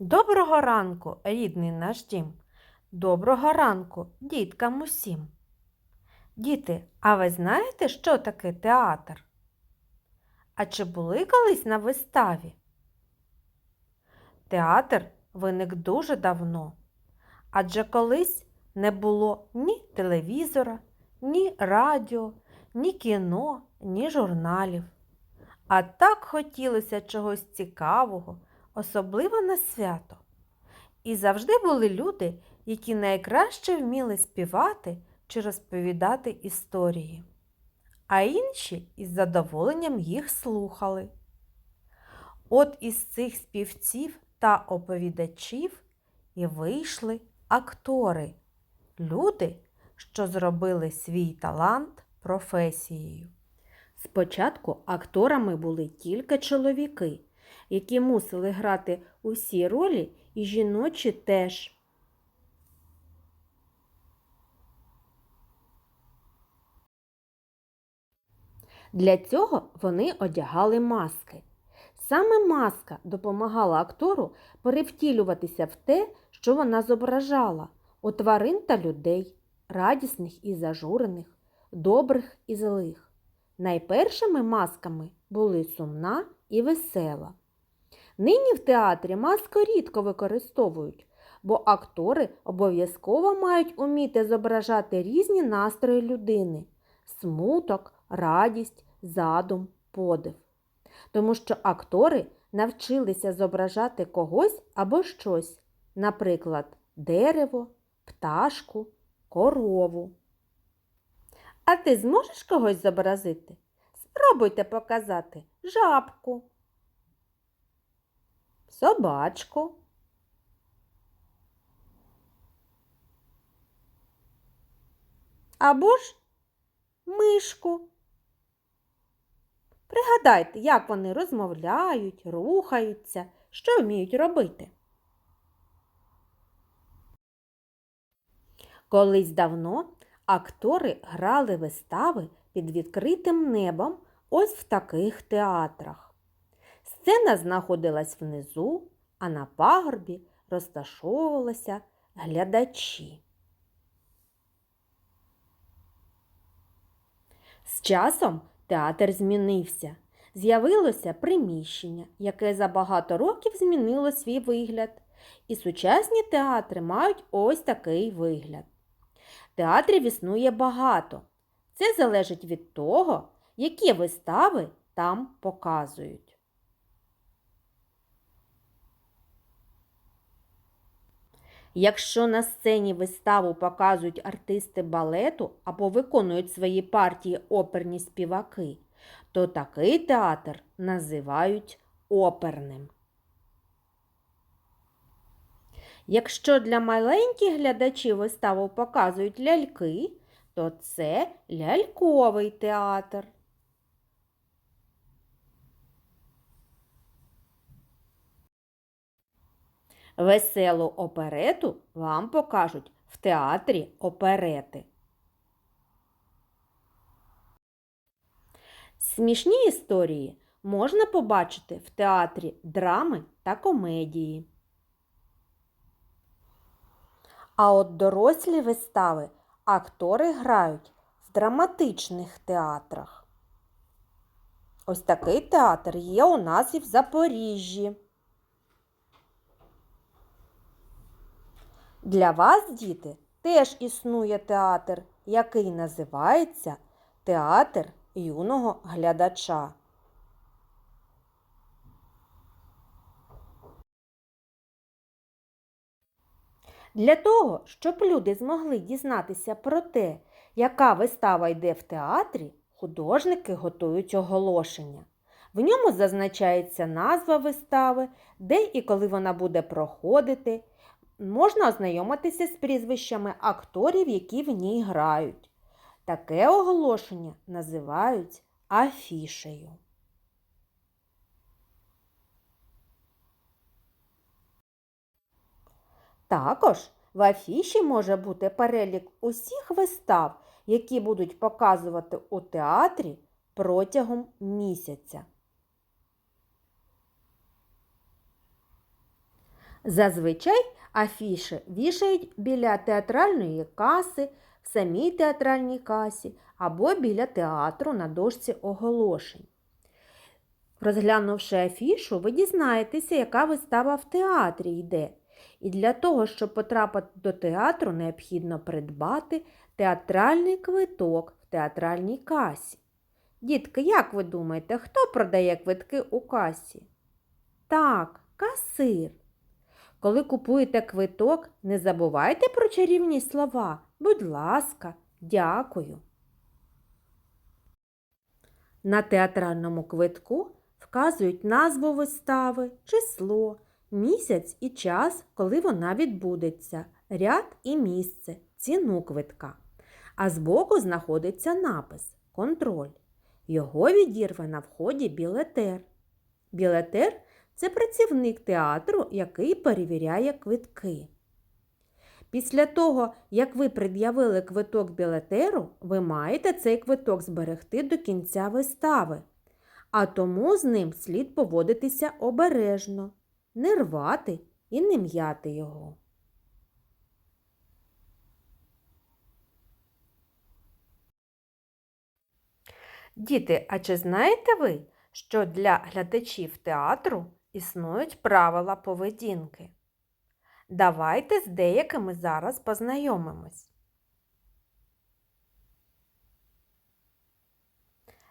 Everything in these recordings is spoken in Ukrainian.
Доброго ранку, рідний наш дім. Доброго ранку, діткам усім. Діти, а ви знаєте, що таке театр? А чи були колись на виставі? Театр виник дуже давно, адже колись не було ні телевізора, ні радіо, ні кіно, ні журналів. А так хотілося чогось цікавого, особливо на свято. І завжди були люди, які найкраще вміли співати чи розповідати історії, а інші із задоволенням їх слухали. От із цих співців та оповідачів і вийшли актори, люди, що зробили свій талант професією. Спочатку акторами були тільки чоловіки, які мусили грати усі ролі і жіночі теж. Для цього вони одягали маски. Саме маска допомагала актору перевтілюватися в те, що вона зображала у тварин та людей, радісних і зажурених, добрих і злих. Найпершими масками були сумна і весела. Нині в театрі маску рідко використовують, бо актори обов'язково мають уміти зображати різні настрої людини смуток, радість, задум, подив. Тому що актори навчилися зображати когось або щось, наприклад, дерево, пташку, корову. А ти зможеш когось зобразити? Спробуйте показати жабку, собачку. Або ж мишку. Пригадайте, як вони розмовляють, рухаються, що вміють робити. Колись давно актори грали вистави під відкритим небом ось в таких театрах. Сцена знаходилась внизу, а на пагорбі розташовувалися глядачі. З часом театр змінився. З'явилося приміщення, яке за багато років змінило свій вигляд. І сучасні театри мають ось такий вигляд. Театрів існує багато. Це залежить від того, які вистави там показують. Якщо на сцені виставу показують артисти балету або виконують свої партії оперні співаки, то такий театр називають оперним. Якщо для маленьких глядачів виставу показують ляльки, то це ляльковий театр. Веселу оперету вам покажуть в театрі оперети. Смішні історії можна побачити в театрі драми та комедії. А от дорослі вистави актори грають в драматичних театрах. Ось такий театр є у нас і в Запоріжжі. Для вас, діти, теж існує театр, який називається Театр юного глядача. Для того, щоб люди змогли дізнатися про те, яка вистава йде в театрі, художники готують оголошення. В ньому зазначається назва вистави, де і коли вона буде проходити. Можна ознайомитися з прізвищами акторів, які в ній грають. Таке оголошення називають афішею. Також в афіші може бути перелік усіх вистав, які будуть показувати у театрі протягом місяця. Зазвичай афіши вішають біля театральної каси, в самій театральній касі або біля театру на дошці оголошень. Розглянувши афішу, ви дізнаєтеся, яка вистава в театрі йде. І для того, щоб потрапити до театру, необхідно придбати театральний квиток в театральній касі. Дітки, як ви думаєте, хто продає квитки у касі? Так, касир. Коли купуєте квиток, не забувайте про чарівні слова. Будь ласка, дякую. На театральному квитку вказують назву вистави, число, місяць і час, коли вона відбудеться, ряд і місце, ціну квитка. А збоку знаходиться напис Контроль. Його відірве на вході білетер. Білетер це працівник театру, який перевіряє квитки. Після того, як ви пред'явили квиток білетеру, ви маєте цей квиток зберегти до кінця вистави, а тому з ним слід поводитися обережно, не рвати і не м'яти його. Діти, а чи знаєте ви, що для глядачів театру існують правила поведінки? Давайте з деякими зараз познайомимось.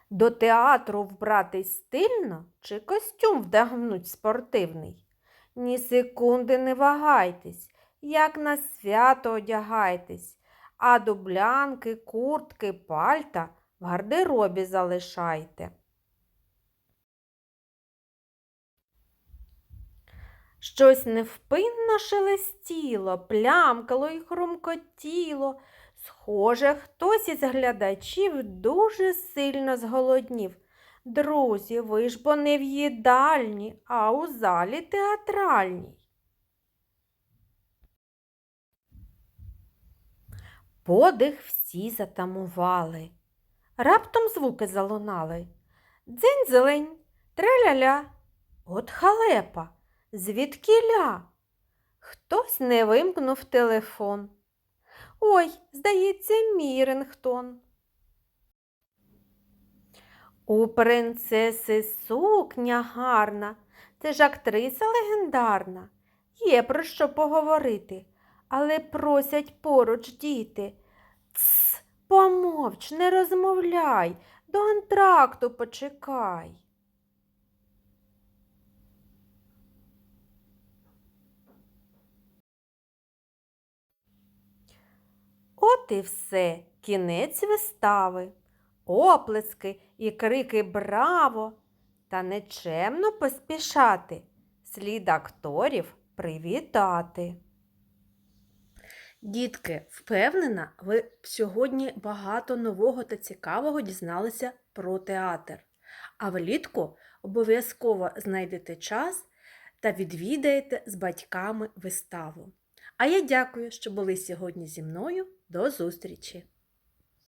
До театру вбратись стильно чи костюм вдягнуть спортивний? Ні секунди не вагайтесь, як на свято одягайтесь, а дублянки, куртки, пальта в гардеробі залишайте. Щось невпинно шелестіло, плямкало й хрумкотіло. Схоже, хтось із глядачів дуже сильно зголоднів. Друзі, ви ж бо не в їдальні, а у залі театральній. Подих всі затамували. Раптом звуки залунали. Дзень-зелень, траля-ля. От халепа, звідкіля? Хтось не вимкнув телефон. Ой, здається, мій рингтон. У принцеси сукня гарна, це ж актриса легендарна. Є про що поговорити, але просять поруч діти. Тс, помовч, не розмовляй, до антракту почекай. От і все, кінець вистави, оплески і крики браво! Та нечемно поспішати, слід акторів привітати. Дітки, впевнена, ви сьогодні багато нового та цікавого дізналися про театр. А влітку обов'язково знайдете час та відвідаєте з батьками виставу. А я дякую, що були сьогодні зі мною. До зустрічі!